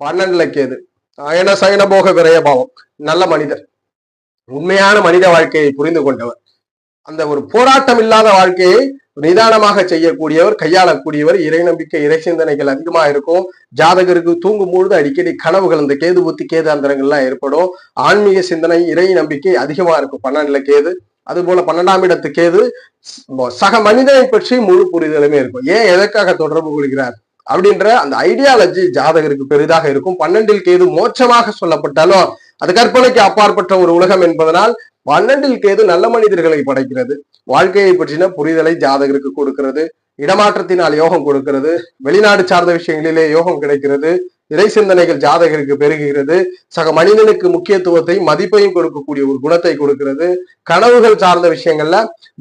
பன்னெண்டுல கேது அயன சயன போக விரய பாவம் நல்ல மனிதர். உண்மையான மனித வாழ்க்கையை புரிந்து கொண்டவர். அந்த ஒரு போராட்டம் இல்லாத வாழ்க்கையை நிதானமாக செய்யக்கூடியவர் கையாளக்கூடியவர் இறை நம்பிக்கை இறை சிந்தனைகள் அதிகமா இருக்கும். ஜாதகருக்கு தூங்கும் பொழுது அடிக்கடி கனவுகள் இந்த கேது புத்தி கேது அந்தரங்கள்லாம் ஏற்படும். ஆன்மீக சிந்தனை இறை நம்பிக்கை அதிகமா இருக்கும். பன்னெண்டுல கேது அது போல பன்னெண்டாம் இடத்து கேது சக மனிதனை பற்றி முழு புரிதலுமே இருக்கும். ஏன் எதற்காக தொடர்பு கொள்கிறார்? அப்படின்ற அந்த ஐடியாலஜி ஜாதகருக்கு பெரிதாக இருக்கும். பன்னெண்டில் கேது மோட்சமாக சொல்லப்பட்டாலும் அது கற்பனைக்கு அப்பாற்பட்ட ஒரு உலகம் என்பதனால் பன்னெண்டில் கேது நல்ல மனிதர்களை படைக்கிறது. வாழ்க்கையை பற்றின புரிதலை ஜாதகருக்கு கொடுக்கிறது. இடமாற்றத்தினால் யோகம் கொடுக்கிறது. வெளிநாடு சார்ந்த விஷயங்களிலே யோகம் கிடைக்கிறது. இறை சிந்தனைகள் ஜாதகருக்கு பெருகுகிறது. சக மனிதனுக்கு முக்கியத்துவத்தை மதிப்பையும் கொடுக்கக்கூடிய ஒரு குணத்தை கொடுக்கிறது. கனவுகள் சார்ந்த விஷயங்கள்ல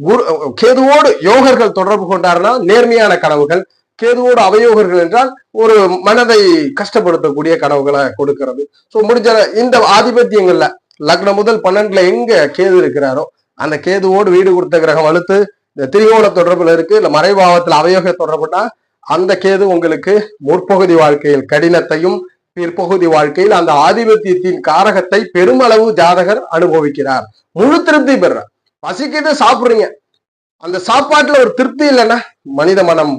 குரு கேதுவோடு யோகர்கள் தொடர்பு கொண்டாருன்னா நேர்மையான கனவுகள். கேதுவோடு அவயோகர்கள் என்றால் ஒரு மனதை கஷ்டப்படுத்தக்கூடிய கனவுகளை கொடுக்கிறது. சோ முடிஞ்ச இந்த ஆதிபத்தியங்கள்ல லக்னம் முதல் பன்னெண்டுல எங்க கேது இருக்கிறாரோ அந்த கேதுவோடு வீடு கொடுத்த கிரகம் அழுத்து இந்த திரிகோண தொடர்புல இருக்கு இல்ல மறைபாவத்துல அவயோக தொடர்புனா அந்த கேது உங்களுக்கு முற்பகுதி வாழ்க்கையில் கடினத்தையும் பிற்பகுதி வாழ்க்கையில் அந்த ஆதிபத்தியத்தின் காரகத்தை பெருமளவு ஜாதகர் அனுபவிக்கிறார். முழு திருப்தி பெறுறார். பசிக்கிட்டு சாப்பிடுறீங்க. அந்த சாப்பாட்டுல ஒரு திருப்தி இல்லைன்னா மனித மனம்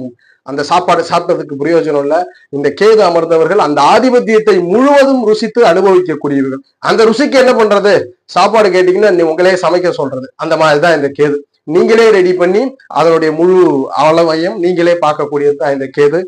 அந்த சாப்பாடு சாப்பிட்டதுக்கு பிரயோஜனம் இல்ல. இந்த கேது அமர்ந்தவர்கள் அந்த ஆதிபத்தியத்தை முழுவதும் ருசித்து அனுபவிக்கக்கூடியவர்கள். அந்த ருசிக்கு என்ன பண்றது? சாப்பாடு கேட்டீங்கன்னா நீ உங்களே சமைக்க சொல்றது. அந்த மாதிரிதான் இந்த கேது. நீங்களே ரெடி பண்ணி அதனுடைய முழு அளவையும் நீங்களே பார்க்கக்கூடியது தான் இந்த கேது.